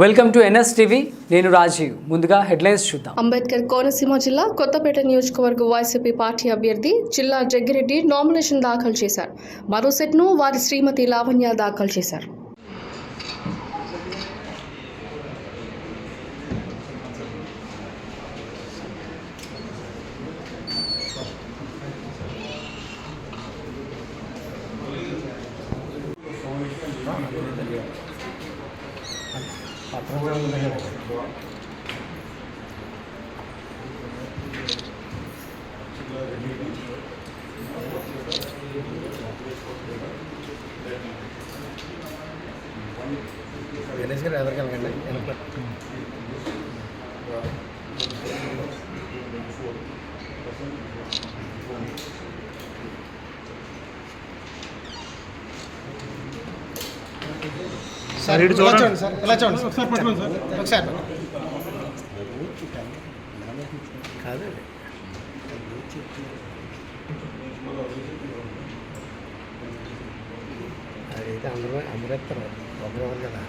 Welcome to NS TV నేను రాజీవ్. ముందుగా headlines చూద్దాం. అంబేద్కర్ కోనసీమ జిల్లా కొత్తపేట నియోజకవర్గ వైసీపీ పార్టీ అభ్యర్థి జిల్లా జగ్గిరెడ్డి నామినేషన్ దాఖలు చేశారు. మరో సెట్ను వారి శ్రీమతి లావణ్య దాఖలు చేశారు. గణేష్ గారు ఎదరికెళ్ళండి వెనక సార్ ఇటు చూడండి. సార్ ఇలా చూడండి ఒకసారి పట్టుకోండి సార్. ఒకసారి కాదు అదైతే అందరూ అందరూ ఎత్తారు. ఒకరు కదా.